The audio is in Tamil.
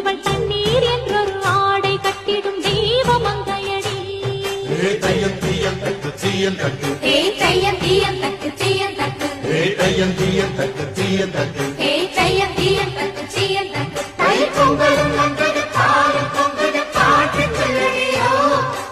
இவள் தண்ணீர் என்றொரு ஆடை கட்டிடும் தெய்வ மங்கையடி. தையம் தீயம் தக்கு தீயம் தக்கு ஏ தையம் தீயம் தக்கு தீயம் தக்கு ஏ தையம் தீயம் தக்கு தீயம் தக்கு ஏ தையம் தீயம்